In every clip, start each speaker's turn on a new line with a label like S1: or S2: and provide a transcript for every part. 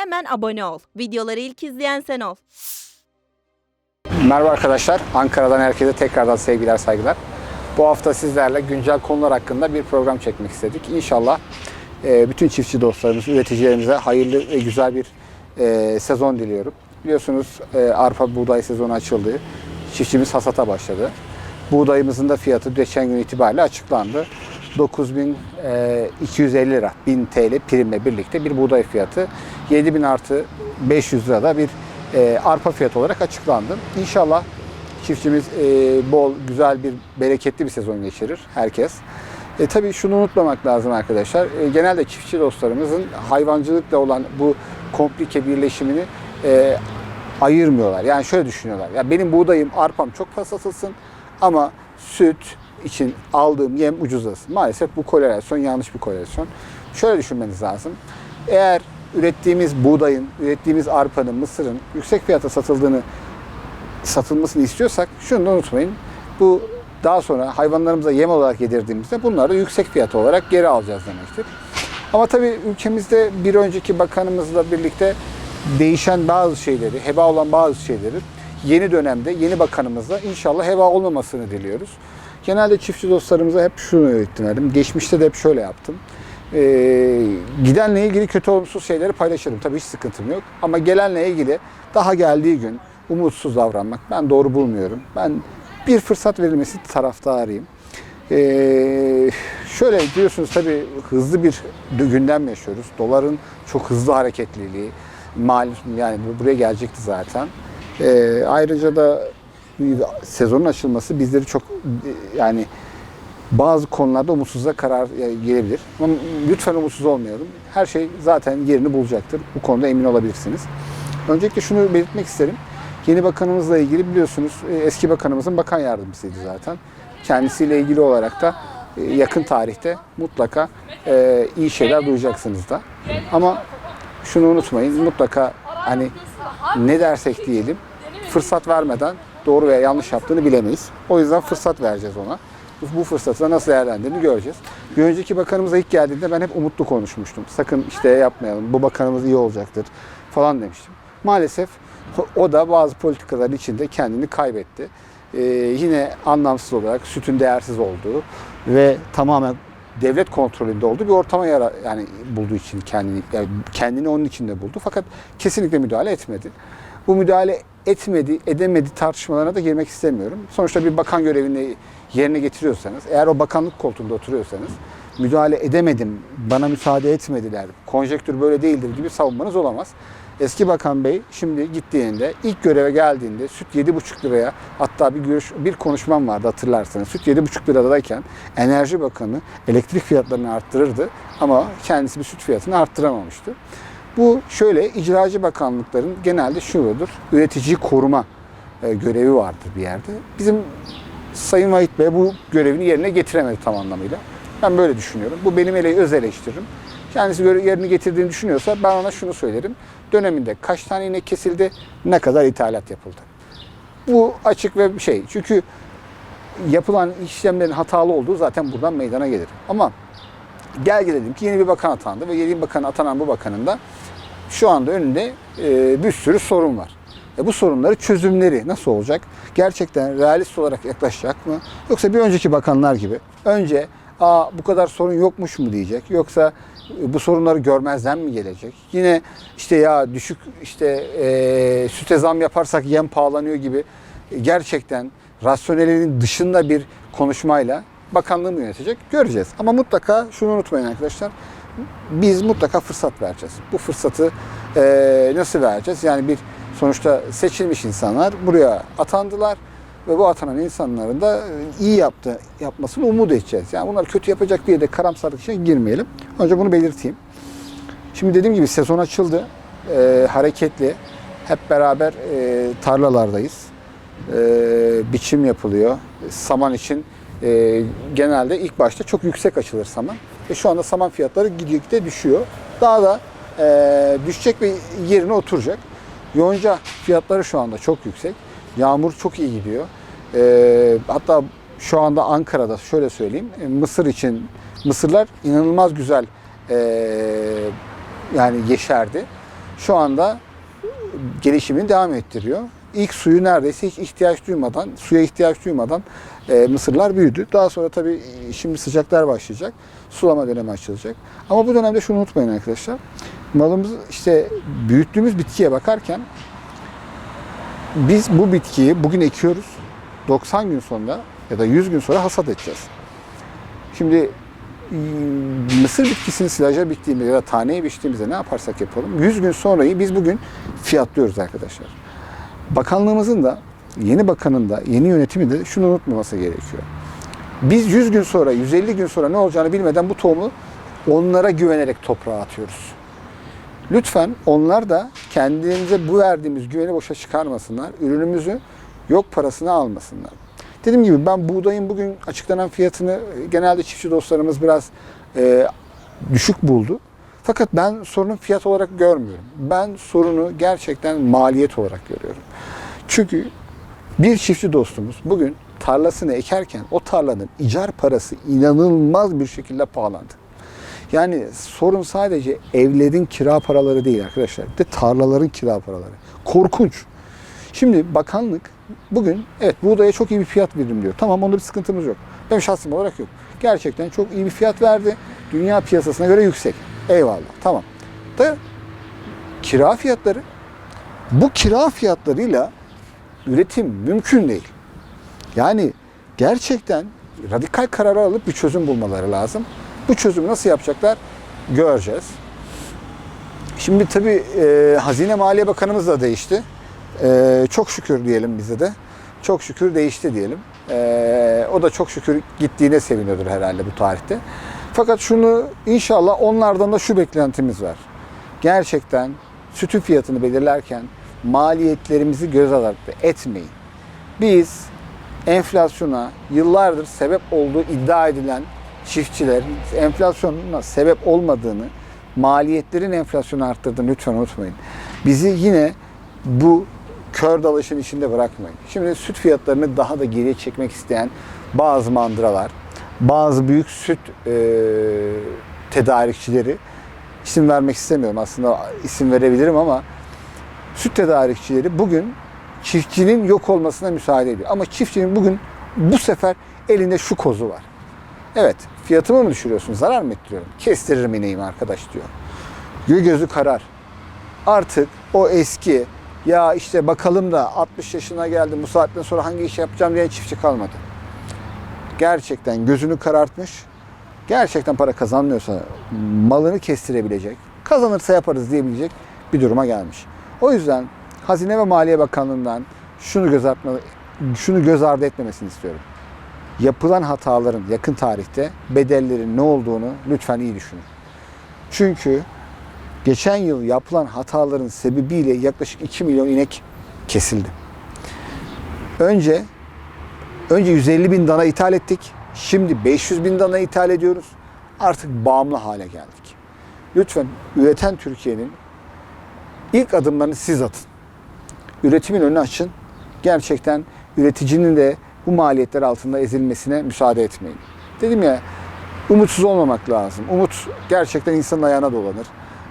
S1: Hemen abone ol. Videoları ilk izleyen sen ol.
S2: Merhaba arkadaşlar. Ankara'dan herkese tekrardan sevgiler, saygılar. Bu hafta sizlerle güncel konular hakkında bir program çekmek istedik. İnşallah e, bütün çiftçi dostlarımız, üreticilerimize hayırlı ve güzel bir e, sezon diliyorum. Biliyorsunuz e, arpa buğday sezonu açıldı. Çiftçimiz hasata başladı. Buğdayımızın da fiyatı geçen gün itibariyle açıklandı. 9250 lira 1000 TL primle birlikte bir buğday fiyatı 7000 artı 500 lirada bir e, arpa fiyatı olarak açıklandı. İnşallah çiftçimiz e, bol, güzel bir, bereketli bir sezon geçirir herkes. E, tabii şunu unutmamak lazım arkadaşlar. E, genelde çiftçi dostlarımızın hayvancılıkla olan bu komplike birleşimini e, ayırmıyorlar. Yani şöyle düşünüyorlar. Ya benim buğdayım, arpam çok fazla ama süt için aldığım yem ucuzlasın. Maalesef bu korelasyon yanlış bir korelasyon. Şöyle düşünmeniz lazım. Eğer ürettiğimiz buğdayın, ürettiğimiz arpanın, mısırın yüksek fiyata satıldığını satılmasını istiyorsak şunu da unutmayın. Bu daha sonra hayvanlarımıza yem olarak yedirdiğimizde bunları yüksek fiyat olarak geri alacağız demektir. Ama tabii ülkemizde bir önceki bakanımızla birlikte değişen bazı şeyleri, heba olan bazı şeyleri yeni dönemde yeni bakanımızla inşallah heba olmamasını diliyoruz. Genelde çiftçi dostlarımıza hep şunu öğrettim. Geçmişte de hep şöyle yaptım. Ee, gidenle ilgili kötü olumsuz şeyleri paylaşırım. Tabii hiç sıkıntım yok. Ama gelenle ilgili daha geldiği gün umutsuz davranmak ben doğru bulmuyorum. Ben bir fırsat verilmesi taraftarıyım. Ee, şöyle diyorsunuz tabii hızlı bir gündem yaşıyoruz. Doların çok hızlı hareketliliği, mal yani buraya gelecekti zaten. Ee, ayrıca da sezonun açılması bizleri çok yani bazı konularda umutsuzluğa karar gelebilir. Ama lütfen umutsuz olmayalım. Her şey zaten yerini bulacaktır. Bu konuda emin olabilirsiniz. Öncelikle şunu belirtmek isterim. Yeni bakanımızla ilgili biliyorsunuz e, eski bakanımızın bakan yardımcısıydı zaten. Kendisiyle ilgili olarak da e, yakın tarihte mutlaka e, iyi şeyler duyacaksınız da. Ama şunu unutmayın mutlaka hani ne dersek diyelim fırsat vermeden doğru veya yanlış yaptığını bilemeyiz. O yüzden fırsat vereceğiz ona. Bu fırsatı nasıl değerlendirdiğini göreceğiz. Bir önceki bakanımıza ilk geldiğinde ben hep umutlu konuşmuştum. Sakın işte yapmayalım, bu bakanımız iyi olacaktır falan demiştim. Maalesef o da bazı politikaların içinde kendini kaybetti. Ee, yine anlamsız olarak sütün değersiz olduğu ve tamamen devlet kontrolünde olduğu bir ortama yara yani bulduğu için kendini yani kendini onun içinde buldu. Fakat kesinlikle müdahale etmedi. Bu müdahale etmedi, edemedi tartışmalarına da girmek istemiyorum. Sonuçta bir bakan görevini yerine getiriyorsanız, eğer o bakanlık koltuğunda oturuyorsanız müdahale edemedim, bana müsaade etmediler, konjektür böyle değildir gibi savunmanız olamaz. Eski Bakan Bey şimdi gittiğinde ilk göreve geldiğinde süt 7,5 liraya hatta bir görüş bir konuşmam vardı hatırlarsanız. Süt 7,5 liradayken Enerji Bakanı elektrik fiyatlarını arttırırdı ama kendisi bir süt fiyatını arttıramamıştı. Bu şöyle icracı bakanlıkların genelde şudur. Üreticiyi koruma e, görevi vardır bir yerde. Bizim Sayın Vahit Bey bu görevini yerine getiremedi tam anlamıyla. Ben böyle düşünüyorum. Bu benim ele öz eleştirim. Kendisi yerini getirdiğini düşünüyorsa ben ona şunu söylerim. Döneminde kaç tane inek kesildi, ne kadar ithalat yapıldı. Bu açık ve şey. Çünkü yapılan işlemlerin hatalı olduğu zaten buradan meydana gelir. Ama gel gelelim ki yeni bir bakan atandı ve yeni bir bakan atanan bu bakanın da şu anda önünde e, bir sürü sorun var. E bu sorunları çözümleri nasıl olacak? Gerçekten realist olarak yaklaşacak mı? Yoksa bir önceki bakanlar gibi önce Aa, bu kadar sorun yokmuş mu diyecek? Yoksa e, bu sorunları görmezden mi gelecek? Yine işte ya düşük işte e, süte zam yaparsak yem pahalanıyor gibi e, gerçekten rasyonelinin dışında bir konuşmayla bakanlığı mı yönetecek? Göreceğiz. Ama mutlaka şunu unutmayın arkadaşlar. Biz mutlaka fırsat vereceğiz. Bu fırsatı e, nasıl vereceğiz? Yani bir sonuçta seçilmiş insanlar buraya atandılar ve bu atanan insanların da iyi yaptı, yapmasını umut edeceğiz. Yani bunlar kötü yapacak diye de karamsarlık içine girmeyelim. Önce bunu belirteyim. Şimdi dediğim gibi sezon açıldı. E, hareketli. Hep beraber e, tarlalardayız. E, biçim yapılıyor. Saman için e, genelde ilk başta çok yüksek açılır saman. Ve şu anda saman fiyatları gitgide düşüyor. Daha da e, düşecek ve yerine oturacak. Yonca fiyatları şu anda çok yüksek. Yağmur çok iyi gidiyor. E, hatta şu anda Ankara'da şöyle söyleyeyim. e, Mısır için mısırlar inanılmaz güzel e, yani yeşerdi. şu anda gelişimini devam ettiriyor. İlk suyu neredeyse hiç ihtiyaç duymadan, suya ihtiyaç duymadan e, mısırlar büyüdü. Daha sonra tabii e, şimdi sıcaklar başlayacak. Sulama dönemi açılacak. Ama bu dönemde şunu unutmayın arkadaşlar. Malımız işte büyüttüğümüz bitkiye bakarken biz bu bitkiyi bugün ekiyoruz. 90 gün sonra ya da 100 gün sonra hasat edeceğiz. Şimdi mısır bitkisini silaja bittiğimizde ya da taneye biçtiğimizde ne yaparsak yapalım 100 gün sonrayı biz bugün fiyatlıyoruz arkadaşlar. Bakanlığımızın da yeni bakanın da yeni yönetimi de şunu unutmaması gerekiyor. Biz 100 gün sonra 150 gün sonra ne olacağını bilmeden bu tohumu onlara güvenerek toprağa atıyoruz. Lütfen onlar da kendimize bu verdiğimiz güveni boşa çıkarmasınlar. Ürünümüzü yok parasına almasınlar. Dediğim gibi ben buğdayın bugün açıklanan fiyatını e, genelde çiftçi dostlarımız biraz e, düşük buldu. Fakat ben sorunu fiyat olarak görmüyorum. Ben sorunu gerçekten maliyet olarak görüyorum. Çünkü bir çiftçi dostumuz bugün tarlasını ekerken o tarlanın icar parası inanılmaz bir şekilde pahalandı. Yani sorun sadece evlerin kira paraları değil arkadaşlar. De tarlaların kira paraları. Korkunç. Şimdi bakanlık bugün evet buğdaya çok iyi bir fiyat veririm diyor. Tamam onda bir sıkıntımız yok. Benim şahsım olarak yok. Gerçekten çok iyi bir fiyat verdi. Dünya piyasasına göre yüksek. Eyvallah. Tamam. Da kira fiyatları bu kira fiyatlarıyla üretim mümkün değil. Yani gerçekten radikal kararı alıp bir çözüm bulmaları lazım. Bu çözümü nasıl yapacaklar göreceğiz. Şimdi tabii e, Hazine Maliye Bakanımız da değişti. E, çok şükür diyelim bize de. Çok şükür değişti diyelim. E, o da çok şükür gittiğine seviniyordur herhalde bu tarihte. Fakat şunu inşallah onlardan da şu beklentimiz var. Gerçekten sütün fiyatını belirlerken maliyetlerimizi göz ardı etmeyin. Biz enflasyona yıllardır sebep olduğu iddia edilen çiftçilerin enflasyona sebep olmadığını, maliyetlerin enflasyonu arttırdığını lütfen unutmayın. Bizi yine bu kör dalışın içinde bırakmayın. Şimdi süt fiyatlarını daha da geriye çekmek isteyen bazı mandıralar, bazı büyük süt e, tedarikçileri, isim vermek istemiyorum aslında isim verebilirim ama süt tedarikçileri bugün çiftçinin yok olmasına müsaade ediyor. Ama çiftçinin bugün bu sefer elinde şu kozu var. Evet fiyatımı mı düşürüyorsun zarar mı ettiriyorum? Kestiririm ineğimi arkadaş diyor. Gö gözü karar. Artık o eski ya işte bakalım da 60 yaşına geldim bu saatten sonra hangi iş yapacağım diye çiftçi kalmadı. Gerçekten gözünü karartmış. Gerçekten para kazanmıyorsa malını kestirebilecek, kazanırsa yaparız diyebilecek bir duruma gelmiş. O yüzden Hazine ve Maliye Bakanlığı'ndan şunu göz, artma, şunu göz ardı etmemesini istiyorum. Yapılan hataların yakın tarihte bedellerin ne olduğunu lütfen iyi düşünün. Çünkü geçen yıl yapılan hataların sebebiyle yaklaşık 2 milyon inek kesildi. Önce önce 150 bin dana ithal ettik. Şimdi 500 bin dana ithal ediyoruz. Artık bağımlı hale geldik. Lütfen üreten Türkiye'nin ilk adımlarını siz atın. Üretimin önünü açın. Gerçekten üreticinin de bu maliyetler altında ezilmesine müsaade etmeyin. Dedim ya umutsuz olmamak lazım. Umut gerçekten insanın ayağına dolanır.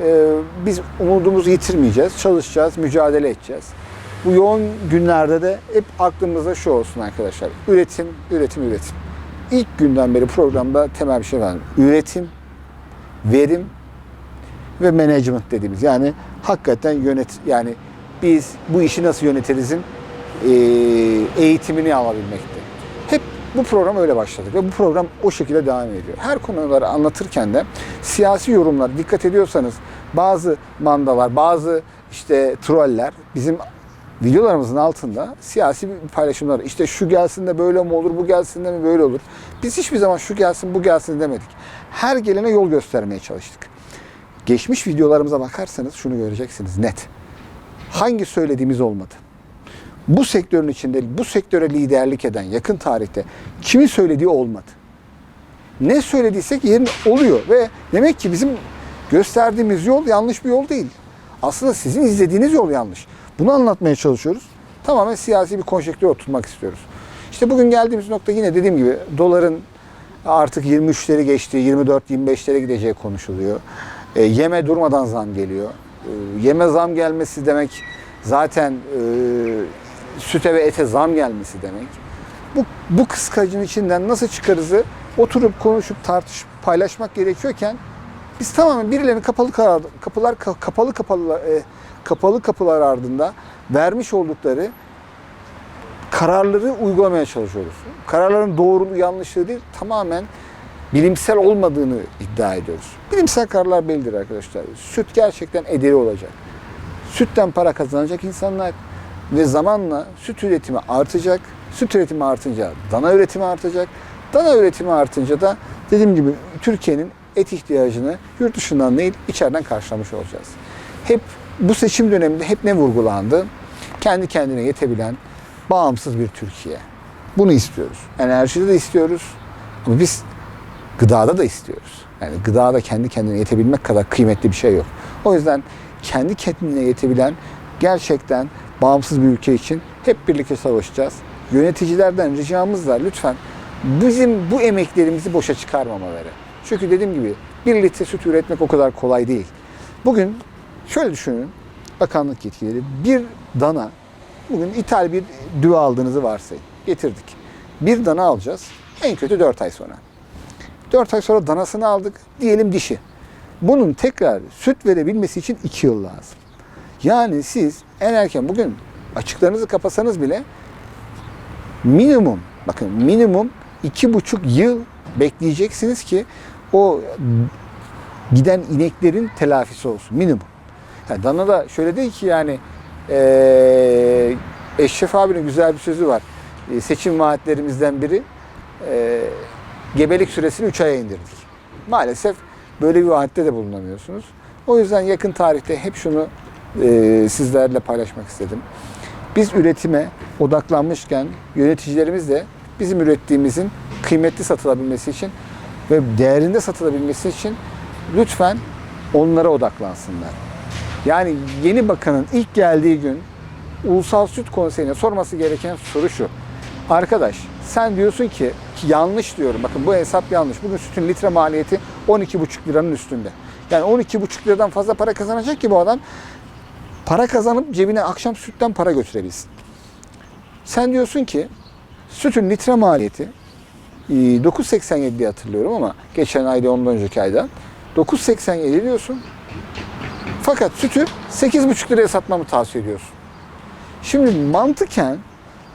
S2: Ee, biz umudumuzu yitirmeyeceğiz. Çalışacağız, mücadele edeceğiz. Bu yoğun günlerde de hep aklımızda şu olsun arkadaşlar. Üretim, üretim, üretim. İlk günden beri programda temel bir şey var. Üretim, verim ve management dediğimiz. Yani hakikaten yönet yani biz bu işi nasıl yönetirizin eğitimini alabilmekte. Hep bu program öyle başladı ve bu program o şekilde devam ediyor. Her konuları anlatırken de siyasi yorumlar dikkat ediyorsanız bazı mandalar, bazı işte troller bizim videolarımızın altında siyasi paylaşımlar. İşte şu gelsin de böyle mi olur, bu gelsin de mi böyle olur. Biz hiçbir zaman şu gelsin, bu gelsin demedik. Her gelene yol göstermeye çalıştık. Geçmiş videolarımıza bakarsanız şunu göreceksiniz net. Hangi söylediğimiz olmadı? Bu sektörün içinde, bu sektöre liderlik eden yakın tarihte kimin söylediği olmadı. Ne söylediysek yerin oluyor ve demek ki bizim gösterdiğimiz yol yanlış bir yol değil. Aslında sizin izlediğiniz yol yanlış. Bunu anlatmaya çalışıyoruz. Tamamen siyasi bir konjektüre oturtmak istiyoruz. İşte bugün geldiğimiz nokta yine dediğim gibi doların artık 23'leri geçti, 24-25'lere gideceği konuşuluyor. E, yeme durmadan zam geliyor. E, yeme zam gelmesi demek zaten e, süte ve ete zam gelmesi demek. Bu, bu kıskacın içinden nasıl çıkarızı oturup konuşup tartışıp paylaşmak gerekiyorken biz tamamen birilerinin kapalı kapılar ka- kapalı kapalı e, kapalı kapılar ardında vermiş oldukları kararları uygulamaya çalışıyoruz. Kararların doğruluğu yanlışlığı değil tamamen bilimsel olmadığını iddia ediyoruz. Bilimsel kararlar bellidir arkadaşlar. Süt gerçekten ederi olacak. Sütten para kazanacak insanlar ve zamanla süt üretimi artacak. Süt üretimi artınca dana üretimi artacak. Dana üretimi artınca da dediğim gibi Türkiye'nin et ihtiyacını yurt dışından değil içeriden karşılamış olacağız. Hep bu seçim döneminde hep ne vurgulandı? Kendi kendine yetebilen bağımsız bir Türkiye. Bunu istiyoruz. Enerjide de istiyoruz. Ama biz gıdada da istiyoruz. Yani gıdada kendi kendine yetebilmek kadar kıymetli bir şey yok. O yüzden kendi kendine yetebilen gerçekten bağımsız bir ülke için hep birlikte savaşacağız. Yöneticilerden ricamız da lütfen bizim bu emeklerimizi boşa çıkarmamaları. Çünkü dediğim gibi bir litre süt üretmek o kadar kolay değil. Bugün şöyle düşünün bakanlık yetkileri bir dana bugün ithal bir düve aldığınızı varsayın. Getirdik. Bir dana alacağız. En kötü 4 ay sonra. 4 ay sonra danasını aldık. Diyelim dişi. Bunun tekrar süt verebilmesi için 2 yıl lazım. Yani siz en erken bugün açıklarınızı kapasanız bile minimum bakın minimum iki buçuk yıl bekleyeceksiniz ki o giden ineklerin telafisi olsun minimum. Yani dana da şöyle değil ki yani eee Eşref abinin güzel bir sözü var. E, seçim vaatlerimizden biri e, gebelik süresini 3 aya indirdik. Maalesef böyle bir vaatte de bulunamıyorsunuz. O yüzden yakın tarihte hep şunu e, sizlerle paylaşmak istedim. Biz üretime odaklanmışken yöneticilerimiz de bizim ürettiğimizin kıymetli satılabilmesi için ve değerinde satılabilmesi için lütfen onlara odaklansınlar. Yani yeni bakanın ilk geldiği gün Ulusal Süt Konseyi'ne sorması gereken soru şu. Arkadaş sen diyorsun ki, ki yanlış diyorum. Bakın bu hesap yanlış. Bugün sütün litre maliyeti 12,5 liranın üstünde. Yani 12,5 liradan fazla para kazanacak ki bu adam para kazanıp cebine akşam sütten para götürebilsin. Sen diyorsun ki sütün litre maliyeti 9.87 diye hatırlıyorum ama geçen ayda ondan önceki ayda 9.87 diyorsun. Fakat sütü 8,5 liraya satmamı tavsiye ediyorsun. Şimdi mantıken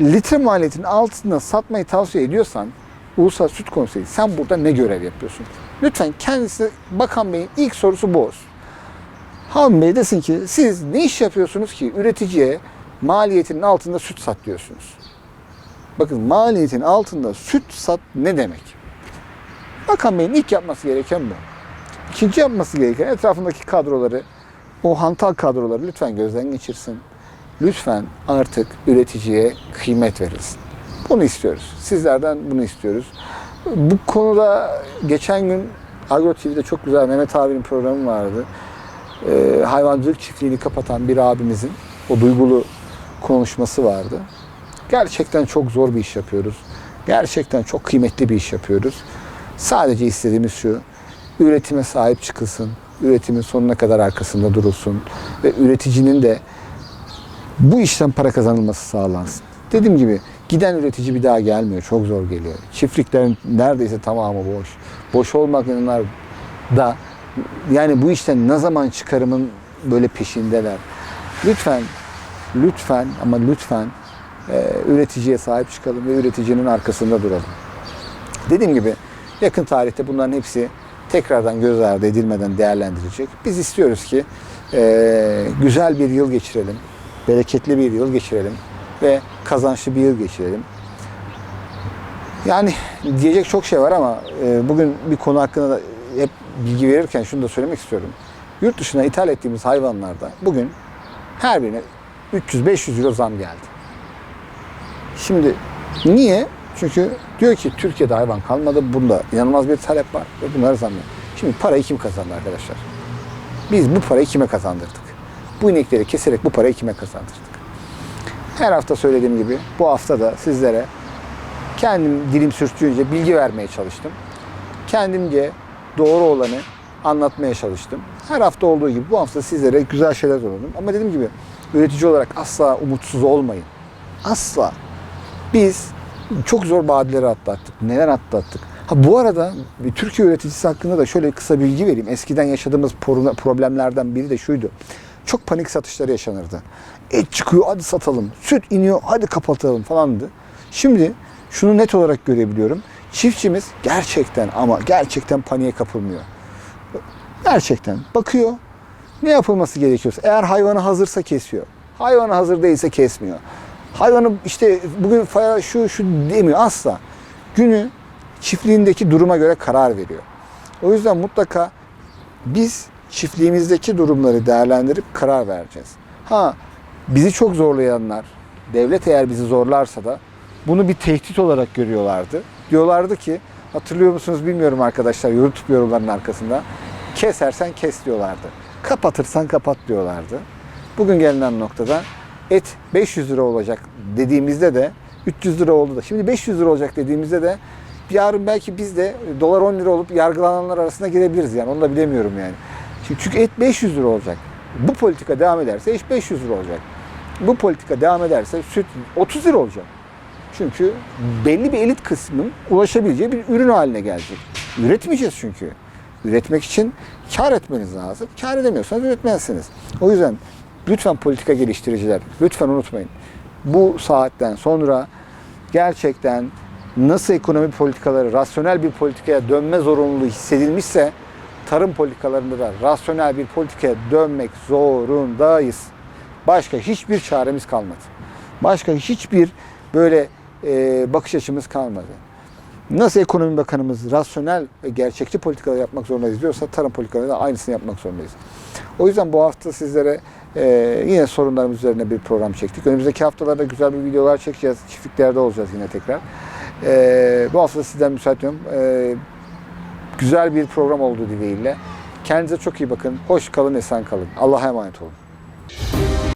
S2: litre maliyetinin altında satmayı tavsiye ediyorsan Ulusal Süt Konseyi sen burada ne görev yapıyorsun? Lütfen kendisi Bakan Bey'in ilk sorusu bu olsun. Hamdi Bey desin ki siz ne iş yapıyorsunuz ki üreticiye maliyetinin altında süt sat diyorsunuz. Bakın maliyetin altında süt sat ne demek? Bakan Bey'in ilk yapması gereken bu. İkinci yapması gereken etrafındaki kadroları, o hantal kadroları lütfen gözden geçirsin. Lütfen artık üreticiye kıymet verilsin. Bunu istiyoruz. Sizlerden bunu istiyoruz. Bu konuda geçen gün Agro TV'de çok güzel Mehmet abinin programı vardı. Ee, hayvancılık çiftliğini kapatan bir abimizin o duygulu konuşması vardı. Gerçekten çok zor bir iş yapıyoruz. Gerçekten çok kıymetli bir iş yapıyoruz. Sadece istediğimiz şu, üretime sahip çıkılsın, üretimin sonuna kadar arkasında durulsun ve üreticinin de bu işten para kazanılması sağlansın. Dediğim gibi giden üretici bir daha gelmiyor. Çok zor geliyor. Çiftliklerin neredeyse tamamı boş. Boş olmayanlar da yani bu işten ne zaman çıkarımın böyle peşindeler. Lütfen, lütfen ama lütfen üreticiye sahip çıkalım ve üreticinin arkasında duralım. Dediğim gibi yakın tarihte bunların hepsi tekrardan göz ardı edilmeden değerlendirilecek. Biz istiyoruz ki e, güzel bir yıl geçirelim, bereketli bir yıl geçirelim ve kazançlı bir yıl geçirelim. Yani diyecek çok şey var ama e, bugün bir konu hakkında da hep bilgi verirken şunu da söylemek istiyorum. Yurt dışına ithal ettiğimiz hayvanlarda bugün her birine 300-500 euro zam geldi. Şimdi niye? Çünkü diyor ki Türkiye'de hayvan kalmadı. Bunda inanılmaz bir talep var ve bunları zam yapıyor. Şimdi parayı kim kazandı arkadaşlar? Biz bu parayı kime kazandırdık? Bu inekleri keserek bu parayı kime kazandırdık? Her hafta söylediğim gibi bu hafta da sizlere kendim dilim sürçtüğünce bilgi vermeye çalıştım. Kendimce doğru olanı anlatmaya çalıştım. Her hafta olduğu gibi bu hafta sizlere güzel şeyler sordum. Ama dediğim gibi üretici olarak asla umutsuz olmayın. Asla. Biz çok zor badireleri atlattık. Neler atlattık. Ha bu arada Türkiye üreticisi hakkında da şöyle kısa bilgi vereyim. Eskiden yaşadığımız pro- problemlerden biri de şuydu. Çok panik satışları yaşanırdı. Et çıkıyor hadi satalım. Süt iniyor hadi kapatalım falandı. Şimdi şunu net olarak görebiliyorum. Çiftçimiz gerçekten ama gerçekten paniğe kapılmıyor. Gerçekten bakıyor. Ne yapılması gerekiyorsa. Eğer hayvanı hazırsa kesiyor. Hayvanı hazır değilse kesmiyor. Hayvanı işte bugün faya şu şu demiyor asla. Günü çiftliğindeki duruma göre karar veriyor. O yüzden mutlaka biz çiftliğimizdeki durumları değerlendirip karar vereceğiz. Ha bizi çok zorlayanlar, devlet eğer bizi zorlarsa da bunu bir tehdit olarak görüyorlardı. Diyorlardı ki hatırlıyor musunuz bilmiyorum arkadaşlar YouTube yorumlarının arkasında. Kesersen kes diyorlardı. Kapatırsan kapat diyorlardı. Bugün gelinen noktada et 500 lira olacak dediğimizde de 300 lira oldu da şimdi 500 lira olacak dediğimizde de yarın belki biz de dolar 10 lira olup yargılananlar arasına girebiliriz yani onu da bilemiyorum yani. Şimdi çünkü et 500 lira olacak. Bu politika devam ederse iş 500 lira olacak. Bu politika devam ederse süt 30 lira olacak. Çünkü belli bir elit kısmın ulaşabileceği bir ürün haline gelecek. Üretmeyeceğiz çünkü. Üretmek için kar etmeniz lazım. Kar edemiyorsanız üretmezsiniz. O yüzden lütfen politika geliştiriciler, lütfen unutmayın. Bu saatten sonra gerçekten nasıl ekonomi politikaları rasyonel bir politikaya dönme zorunluluğu hissedilmişse tarım politikalarında da rasyonel bir politikaya dönmek zorundayız. Başka hiçbir çaremiz kalmadı. Başka hiçbir böyle e, bakış açımız kalmadı. Nasıl ekonomi bakanımız rasyonel ve gerçekçi politikalar yapmak zorundayız diyorsa tarım politikaları da aynısını yapmak zorundayız. O yüzden bu hafta sizlere e, yine sorunlarımız üzerine bir program çektik. Önümüzdeki haftalarda güzel bir videolar çekeceğiz. Çiftliklerde olacağız yine tekrar. E, bu hafta sizden müsait ediyorum. E, güzel bir program olduğu dileğiyle. Kendinize çok iyi bakın. Hoş kalın, esen kalın. Allah'a emanet olun.